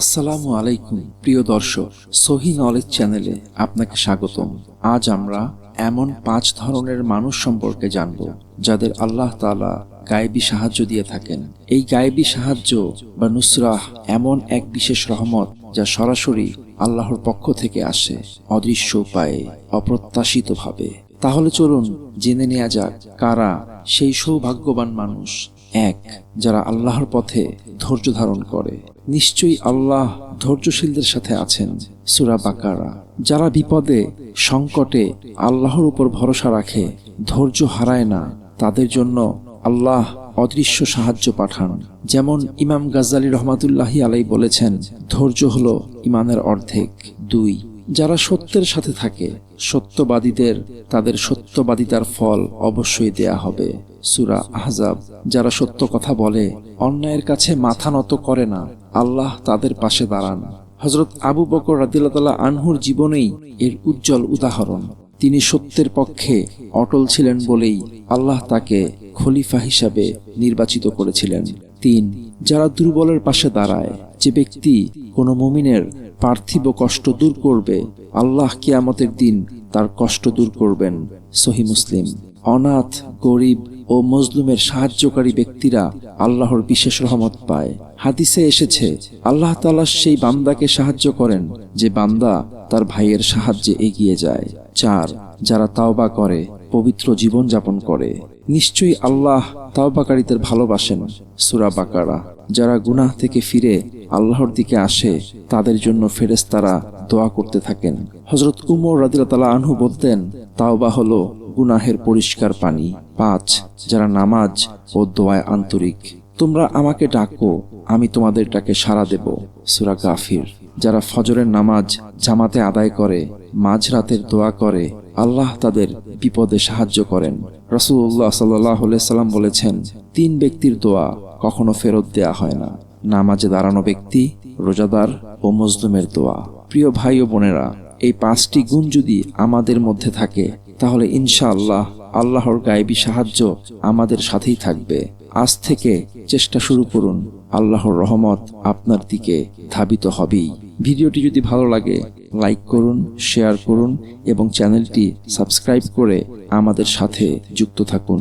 আসসালামু আলাইকুম, প্রিয় দর্শক। সহি নলেজ চ্যানেলে আপনাকে স্বাগতম। আজ আমরা এমন পাঁচ ধরনের মানুষ সম্পর্কে জানব, যাদের আল্লাহ তাআলা গায়েবী সাহায্য দিয়ে থাকেন। এই গায়েবী সাহায্য বা নুসরাহ এমন এক বিশেষ রহমত যা সরাসরি আল্লাহর পক্ষ থেকে আসে অদৃশ্য উপায়ে, অপ্রত্যাশিতভাবে। তাহলে চলুন জেনে নেওয়া যাক কারা সেই সৌভাগ্যবান মানুষ। এক, যারা আল্লাহর পথে ধৈর্য ধারণ করে। নিশ্চয়ই আল্লাহ ধৈর্যশীলদের সাথে আছেন। সুরা বাকারা, যারা বিপদে, সংকটে আল্লাহর উপর ভরসা রাখে, ধৈর্য হারায় না, তাদের জন্য আল্লাহ অদৃশ্য সাহায্য পাঠান। যেমন ইমাম গাজ্জালি রহমাতুল্লাহি আলাই বলেছেন, ধৈর্য হলো ইমানের অর্ধেক। দুই যারা সত্যের সাথে থাকে, সত্যবাদীদের তাদের সত্যবাদিতার ফল অবশ্যই দেয়া হবে। সুরা আহজাব, যারা সত্য কথা বলে, অন্যায়ের কাছে মাথা নত করে না, আল্লাহ তাদের পাশে দাঁড়ান। হজরত আবু বকর রাদিল্লাহ আনহুর জীবনেই এর উজ্জ্বল উদাহরণ। তিনি সত্যের পক্ষে অটল ছিলেন বলেই আল্লাহ তাকে খলিফা হিসাবে নির্বাচিত করেছিলেন। তিন, যারা দুর্বলের পাশে দাঁড়ায়, যে ব্যক্তি কোনো মুমিনের পার্থিব কষ্ট দূর করবে। আল্লাহ কিয়ামতের দিন তার কষ্ট দূর করবেন। সহি মুসলিম। অনাথ, গরিব ও মজলুমের সাহায্যকারী ব্যক্তিরা আল্লাহর বিশেষ রহমত পায়। হাদিসে এসেছে, আল্লাহ তালা সেই বান্দাকে সাহায্য করেন যে বান্দা তার ভাইয়ের সাহায্যে এগিয়ে যায়। চার, যারা তাওবা করে, পবিত্র জীবন যাপন করে। নিশ্চয়ই আল্লাহ তাওবাকারীদের ভালোবাসেন সুরা বাকারা। যারা গুনাহ থেকে ফিরে আল্লাহর দিকে আসে, তাদের জন্য ফেরেশতারা দোয়া করতে থাকেন। হজরত উমর রাদিল্লাহ আনহু বলতেন, তাওবা হলো গুনাহের পরিষ্কার পানি। পাঁচ, যারা নামাজ ও দোয়ায় আন্তরিক, তোমরা আমাকে ডাকো, আমি তোমাদের ডাকে সাড়া দেব। সুরা গাফির। যারা ফজরের নামাজ জামাতে আদায় করে, মাঝরাতের দোয়া করে, আল্লাহ তাদের বিপদে সাহায্য করেন। রসুল্লাহ সাল্লাহ সাল্লাম বলেছেন, তিন ব্যক্তির দোয়া কখনো ফেরত দেয়া হয় না। নামাজে দাঁড়ানো ব্যক্তি, রোজাদার ও মজলুমের দোয়া। প্রিয় ভাই ও বোনেরা, এই পাঁচটি গুণ যদি আমাদের মধ্যে থাকে, তাহলে ইনশাআল্লাহ আল্লাহর গায়েবী সাহায্য আমাদের সাথেই থাকবে। আজ থেকে চেষ্টা শুরু করুন, আল্লাহর রহমত আপনার দিকে ধাবিত হবেই। ভিডিওটি যদি ভালো লাগে লাইক করুন শেয়ার করুন এবং চ্যানেলটি সাবস্ক্রাইব করে আমাদের সাথে যুক্ত থাকুন।